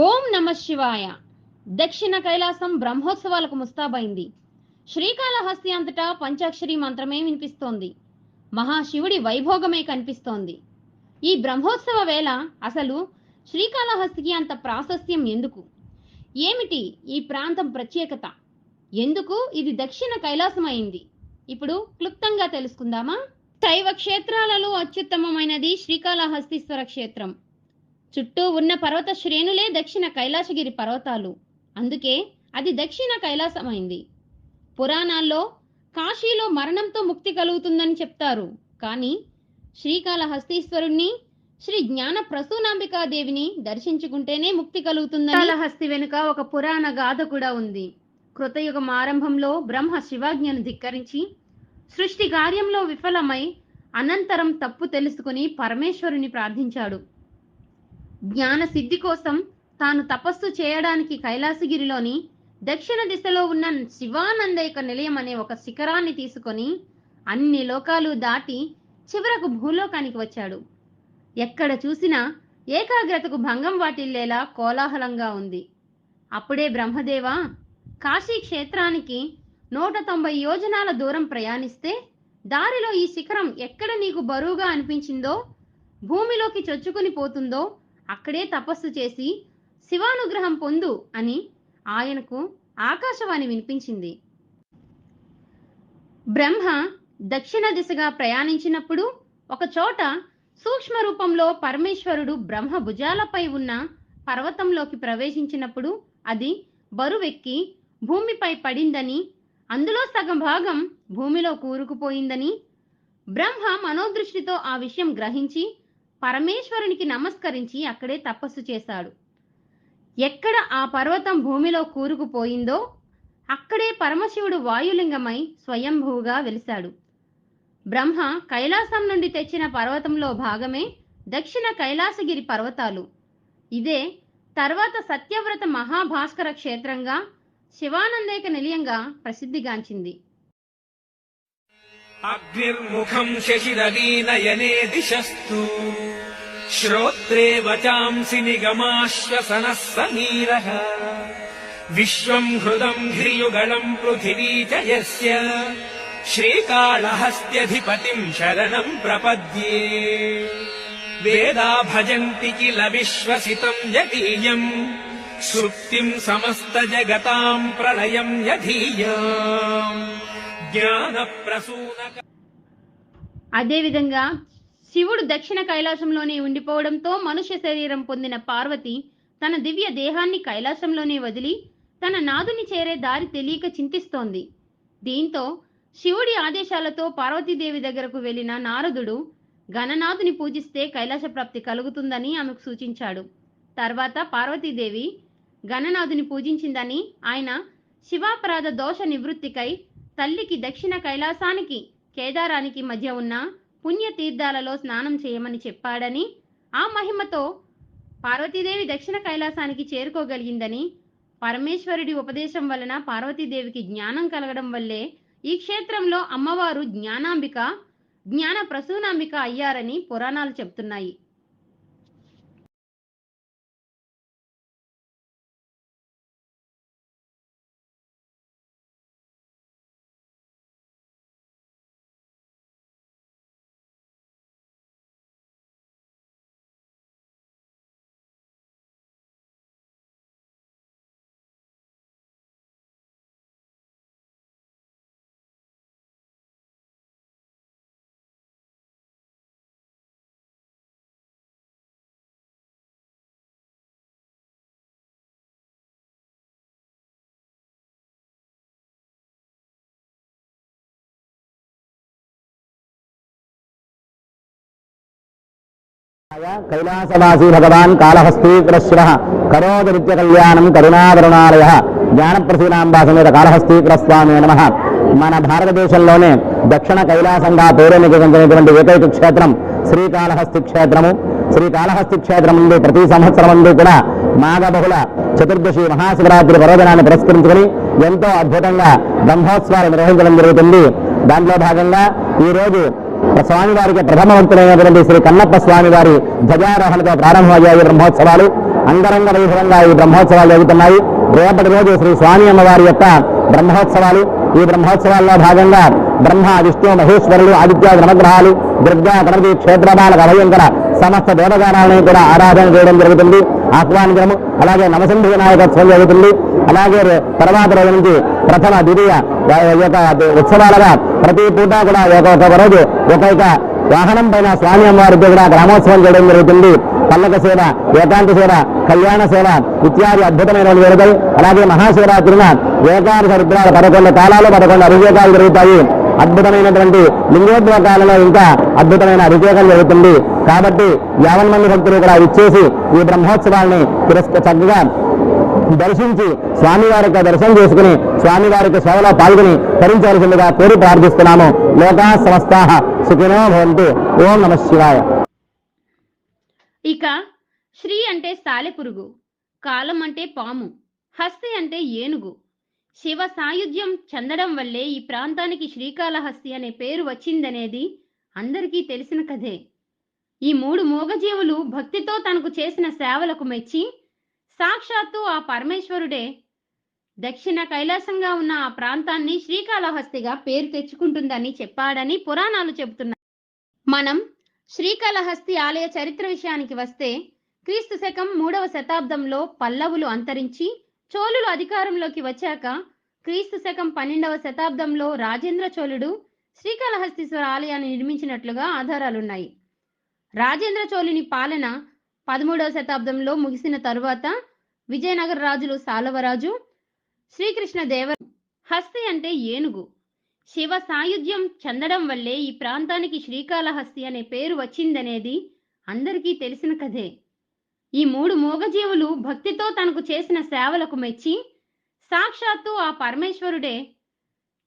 ఓం నమ శివాయ. దక్షిణ కైలాసం బ్రహ్మోత్సవాలకు ముస్తాబైంది. శ్రీకాళహస్తి అంతటా పంచాక్షరి మంత్రమే వినిపిస్తోంది. మహాశివుడి వైభోగమే కనిపిస్తోంది. ఈ బ్రహ్మోత్సవ వేళ అసలు శ్రీకాళహస్తికి అంత ప్రాశస్త్యం ఎందుకు? ఏమిటి ఈ ప్రాంతం ప్రత్యేకత? ఎందుకు ఇది దక్షిణ కైలాసం అయింది ఇప్పుడు క్లుప్తంగా తెలుసుకుందామా? శైవ క్షేత్రాలలో అత్యుత్తమమైనది శ్రీకాళహస్తీశ్వర క్షేత్రం. చుట్టూ ఉన్న పర్వత శ్రేణులే దక్షిణ కైలాసగిరి పర్వతాలు. అందుకే అది దక్షిణ కైలాసమైంది. పురాణాల్లో కాశీలో మరణంతో ముక్తి కలుగుతుందని చెప్తారు. కానీ శ్రీకాళహస్తీశ్వరుణ్ణి శ్రీ జ్ఞాన ప్రసూనాంబికాదేవిని దర్శించుకుంటేనే ముక్తి కలుగుతుంది కాళహస్తి వెనుక ఒక పురాణ గాథ కూడా ఉంది. కృతయుగం ఆరంభంలో బ్రహ్మ శివాజ్ఞను ధిక్కరించి సృష్టి కార్యంలో విఫలమై అనంతరం తప్పు తెలుసుకుని పరమేశ్వరుని ప్రార్థించాడు. జ్ఞాన సిద్ధి కోసం తాను తపస్సు చేయడానికి కైలాసగిరిలోని దక్షిణ దిశలో ఉన్న శివానందైక నిలయం అనే ఒక శిఖరాన్ని తీసుకొని అన్ని లోకాలు దాటి చివరకు భూలోకానికి వచ్చాడు. ఎక్కడ చూసినా ఏకాగ్రతకు భంగం వాటిల్లేలా కోలాహలంగా ఉంది. అప్పుడే బ్రహ్మదేవ కాశీ క్షేత్రానికి నూట తొంభై యోజనాల దూరం ప్రయాణిస్తే దారిలో ఈ శిఖరం ఎక్కడ నీకు బరువుగా అనిపించిందో భూమిలోకి చొచ్చుకుని పోతుందో అక్కడే తపస్సు చేసి శివానుగ్రహం పొందు అని ఆయనకు ఆకాశవాణి వినిపించింది. బ్రహ్మ దక్షిణ దిశగా ప్రయాణించినప్పుడు ఒక చోట సూక్ష్మ రూపంలో పరమేశ్వరుడు బ్రహ్మ భుజాలపై ఉన్న పర్వతంలోకి ప్రవేశించినప్పుడు అది బరువెక్కి భూమిపై పడిందని అందులో సగం భాగం భూమిలో కూరుకుపోయిందని బ్రహ్మ మనోదృష్టితో ఆ విషయం గ్రహించి పరమేశ్వరునికి నమస్కరించి అక్కడే తపస్సు చేశాడు. ఎక్కడ ఆ పర్వతం భూమిలో కూరుకుపోయిందో అక్కడే పరమశివుడు వాయులింగమై స్వయంభూగా వెలిశాడు. బ్రహ్మ కైలాసం నుండి తెచ్చిన పర్వతంలో భాగమే దక్షిణ కైలాసగిరి పర్వతాలు. ఇదే తర్వాత సత్యవ్రత మహాభాస్కర క్షేత్రంగా శివానందేక నిలయంగా ప్రసిద్ధిగాంచింది. అగ్నిర్ముఖం శశిరవీనయనే దిశస్తు. శ్రోత్రే వచాంసి నిగమాశ్వసన సమీర. విశ్వం హృదం ఘ్రియుగళం పృథివీ చ యస్య. శ్రీకాళహస్త్యధిపతిం శరణం ప్రపద్యే. వేదా భజంతి కిల విశ్వసితం యదీయం सुप्तिम् समस्तजगताम् प्रलयम् यधीयाम् అదేవిధంగా శివుడు దక్షిణ కైలాసంలోనే ఉండిపోవడంతో మనుష్య శరీరం పొందిన పార్వతి తన దివ్య దేహాన్ని కైలాసంలోనే వదిలి తన నాదుని చేరే దారి తెలియక చింతిస్తోంది. దీంతో శివుడి ఆదేశాలతో పార్వతీదేవి దగ్గరకు వెళ్ళిన నారదుడు గణనాథుని పూజిస్తే కైలాస ప్రాప్తి కలుగుతుందని ఆమెకు సూచించాడు. తర్వాత పార్వతీదేవి గణనాథుని పూజించిందని ఆయన శివాపరాధ దోష నివృత్తికై తల్లికి దక్షిణ కైలాసానికి కేదారానికి మధ్య ఉన్న పుణ్యతీర్థాలలో స్నానం చేయమని చెప్పాడని ఆ మహిమతో పార్వతీదేవి దక్షిణ కైలాసానికి చేరుకోగలిగిందని పరమేశ్వరుడి ఉపదేశం వలన పార్వతీదేవికి జ్ఞానం కలగడం వల్లే ఈ క్షేత్రంలో అమ్మవారు జ్ఞానాంబిక జ్ఞాన ప్రసూనాంబిక అయ్యారని పురాణాలు చెప్తున్నాయి. కైలాసవాసీ భగవాన్ కాళహస్తీకరశివ కరోద నిత్య కళ్యాణం కరుణావరుణాలయ. జ్ఞానప్రసీనాంబాసమేత కాళహస్తీకర స్వామి నమ. మన భారతదేశంలోనే దక్షిణ కైలాసంగా పేరెన్నికటువంటి ఏకైక క్షేత్రం శ్రీకాళహస్తి క్షేత్రము శ్రీకాళహస్తి క్షేత్రం నుండి ప్రతి సంవత్సరం నుండి కూడా మాఘబహుళ చతుర్దశి మహాశివరాత్రి పర్వదినాన్ని పురస్కరించుకుని ఎంతో అద్భుతంగా బ్రహ్మోత్సవాలు నిర్వహించడం జరుగుతుంది. దాంట్లో భాగంగా ఈ స్వామి స్వామివారికి ప్రథమ భక్తులైనటువంటి శ్రీ కన్నప్ప స్వామి వారి ధ్వజారోహణతో ప్రారంభమయ్యాయి బ్రహ్మోత్సవాలు. అంగరంగ వైభవంగా ఈ బ్రహ్మోత్సవాలు జరుగుతున్నాయి. రేపటి రోజు శ్రీ స్వామి అమ్మవారి యొక్క బ్రహ్మోత్సవాలు. ఈ బ్రహ్మోత్సవాల్లో భాగంగా బ్రహ్మ విష్ణు మహేశ్వరులు ఆదిత్య నవగ్రహాలు దుర్గా గణపతి క్షేత్రపాలక అభయంకర సమస్త దేవగానాలను కూడా ఆరాధన చేయడం జరుగుతుంది. ఆహ్వానించడం అలాగే నవసింహ వినాయకోత్సవం జరుగుతుంది. అలాగే రే- తర్వాత రోజు నుంచి ప్రథమ ద్వితీయ యొక్క ఉత్సవాలుగా ప్రతి పూట కూడా ఒక ఒక్కొక్క రోజు ఒక్కొక్క వాహనం పైన స్వామి అమ్మవారికి కూడా గ్రామోత్సవం చేయడం జరుగుతుంది. పల్లక సేవ ఏకాంత సేవ కళ్యాణ సేవ ఇత్యాది అద్భుతమైన జరుగుతాయి అలాగే మహాశివరాత్రిన ఏకాదశ రుద్రాలు పదకొండు కాలాలు పదకొండు అభిషేకాలు జరుగుతాయి. అద్భుతమైనటువంటి లింగోద్వకాలలో ఇంకా అద్భుతమైన అభిషేకం జరుగుతుంది. కాబట్టి యావన్ మంది భక్తులు కూడా ఇచ్చేసి ఈ బ్రహ్మోత్సవాల్ని తిరస్క చక్కగా దర్శించి స్వామివారి యొక్క దర్శనం చేసుకుని స్వామివారి యొక్క సేవలో పాల్గొని తరించవలసిందిగా కోరి ప్రార్థిస్తున్నాము. లోకా సమస్తా సుఖినో భవంతు. ఓం నమ శివాయ. ఇక శ్రీ అంటే సాలెపురుగు కాలం అంటే పాము హస్తి అంటే ఏనుగు. శివ సాయుధ్యం చెందడం వల్లే ఈ ప్రాంతానికి శ్రీకాళహస్తి అనే పేరు వచ్చిందనేది అందరికీ తెలిసిన కథే. ఈ మూడు మూగజీవులు భక్తితో తనకు చేసిన సేవలకు మెచ్చి సాక్షాత్తు ఆ పరమేశ్వరుడే దక్షిణ కైలాసంగా ఉన్న ఆ ప్రాంతాన్ని శ్రీకాళహస్తిగా పేరు తెచ్చుకుంటుందని చెప్పాడని పురాణాలు చెబుతున్నాయి. మనం శ్రీకాళహస్తి ఆలయ చరిత్ర విషయానికి వస్తే క్రీస్తు శకం మూడవ శతాబ్దంలో పల్లవులు అంతరించి చోళులు అధికారంలోకి వచ్చాక క్రీస్తు శకం పన్నెండవ శతాబ్దంలో రాజేంద్ర చోళుడు శ్రీకాళహస్తీశ్వర ఆలయాన్ని నిర్మించినట్లుగా ఆధారాలున్నాయి. రాజేంద్ర చోళుని పాలన పదమూడవ శతాబ్దంలో ముగిసిన తరువాత విజయనగర రాజులు సాలవరాజు శ్రీకృష్ణ దేవ హస్తి అంటే ఏనుగు. శివ సాయుధ్యం చెందడం వల్లే ఈ ప్రాంతానికి శ్రీకాళహస్తి అనే పేరు వచ్చిందనేది అందరికీ తెలిసిన కథే. ఈ మూడు మూగజీవులు భక్తితో తనకు చేసిన సేవలకు మెచ్చి సాక్షాత్తు ఆ పరమేశ్వరుడే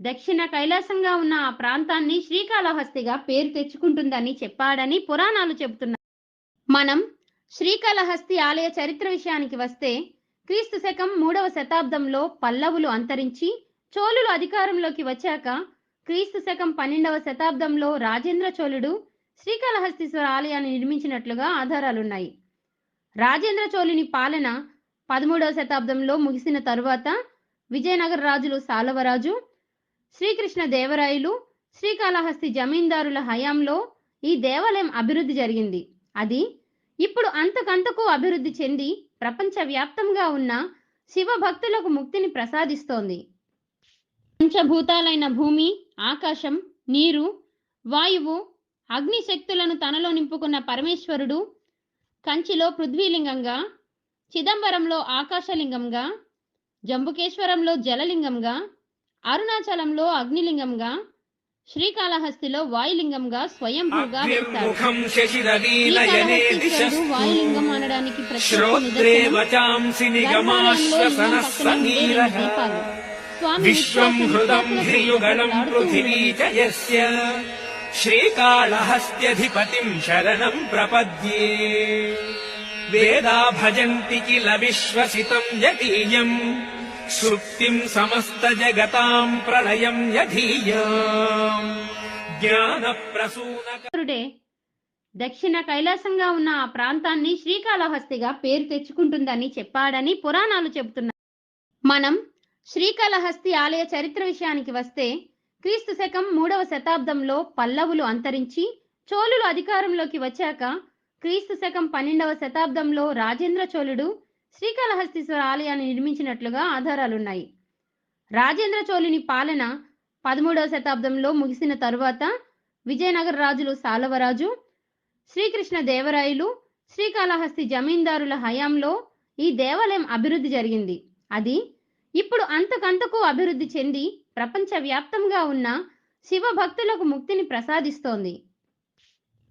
దక్షిణ కైలాసంగా ఉన్న ఆ ప్రాంతాన్ని శ్రీకాళహస్తిగా పేరు తెచ్చుకుంటుందని చెప్పాడని పురాణాలు చెబుతున్నాయి. మనం శ్రీకాళహస్తి ఆలయ చరిత్ర విషయానికి వస్తే క్రీస్తు శకం మూడవ శతాబ్దంలో పల్లవులు అంతరించి చోళులు అధికారంలోకి వచ్చాక క్రీస్తు శకం పన్నెండవ శతాబ్దంలో రాజేంద్ర చోళుడు శ్రీకాళహస్తీశ్వర ఆలయాన్ని నిర్మించినట్లుగా ఆధారాలున్నాయి. రాజేంద్ర చోళుని పాలన పదమూడవ శతాబ్దంలో ముగిసిన తరువాత విజయనగర రాజులు సాలవరాజు శ్రీకృష్ణ దేవరాయలు శ్రీకాళహస్తి జమీందారుల హయాంలో ఈ దేవాలయం అభివృద్ధి జరిగింది. అది ఇప్పుడు అంతకంతకు అభివృద్ధి చెంది ప్రపంచవ్యాప్తంగా ఉన్న శివ భక్తులకు ముక్తిని ప్రసాదిస్తోంది. పంచభూతాలైన భూమి ఆకాశం నీరు వాయువు అగ్ని శక్తులను తనలో నింపుకున్న పరమేశ్వరుడు కంచిలో పృథ్వీలింగంగా చిదంబరంలో ఆకాశలింగంగా జంబుకేశ్వరంలో జలలింగంగా అరుణాచలంలో అగ్నిలింగంగా శ్రీకాళహస్తిలో వాయులింగంగా స్వయంభూగా శశిరలీలయనే శ్రీకాళహస్తీశ్వరుడు వాయులింగం అనడానికి. యస్య. శ్రీకాళహస్త్యధిపతిం శరణం ప్రపద్యే. వేదా భజంతి కిల విశ్వసితం యదీయం సుప్తిం సమస్త జగతాం ప్రళయం జ్ఞాన దక్షిణ కైలాసంగా ఉన్న ఆ ప్రాంతాన్ని శ్రీకాళహస్తిగా పేరు తెచ్చుకుంటుందని చెప్పాడని పురాణాలు చెబుతున్నాయి మనం శ్రీకాళహస్తి ఆలయ చరిత్ర విషయానికి వస్తే క్రీస్తు శకం మూడవ శతాబ్దంలో పల్లవులు అంతరించి చోళులు అధికారంలోకి వచ్చాక క్రీస్తు శకం పన్నెండవ శతాబ్దంలో రాజేంద్ర చోళుడు శ్రీకాళహస్తీశ్వర ఆలయాన్ని నిర్మించినట్లుగా ఆధారాలున్నాయి. రాజేంద్ర చోళుని పాలన పదమూడవ శతాబ్దంలో ముగిసిన తరువాత విజయనగర రాజులు సాలవరాజు శ్రీకృష్ణ దేవరాయలు శ్రీకాళహస్తి జమీందారుల హయాంలో ఈ దేవాలయం అభివృద్ధి జరిగింది. అది ఇప్పుడు అంతకంతకు అభివృద్ధి చెంది ప్రపంచవ్యాప్తంగా ఉన్న శివ భక్తులకు ముక్తిని ప్రసాదిస్తోంది.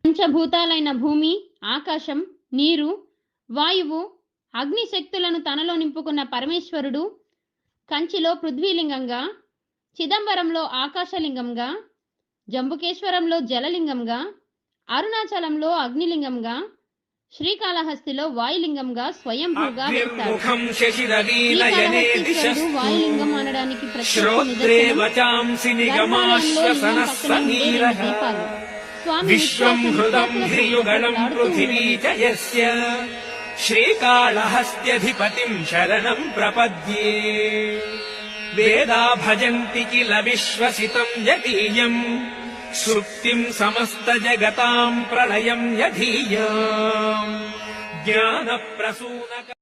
పంచభూతాలైన భూమి ఆకాశం నీరు వాయువు అగ్ని శక్తులను తనలో నింపుకున్న పరమేశ్వరుడు కంచిలో పృథ్వీలింగంగా చిదంబరంలో ఆకాశలింగంగా జంబుకేశ్వరంలో జలలింగంగా అరుణాచలంలో అగ్నిలింగంగా శ్రీకాళహస్తిలో వాయులింగంగా స్వయంభూగా శ్రీకాళహస్తీశ్వరుడు వాయులింగం అనడానికి దీపాలు. స్వామి श्रीकालहस्त्यधिपतिम् शरणम् प्रपद्ये वेदा भजन्ति किल विश्वसितम् यदीयम् सुप्तिम् समस्तजगताम् प्रलयम् यधीयाम् ज्ञानप्रसूनक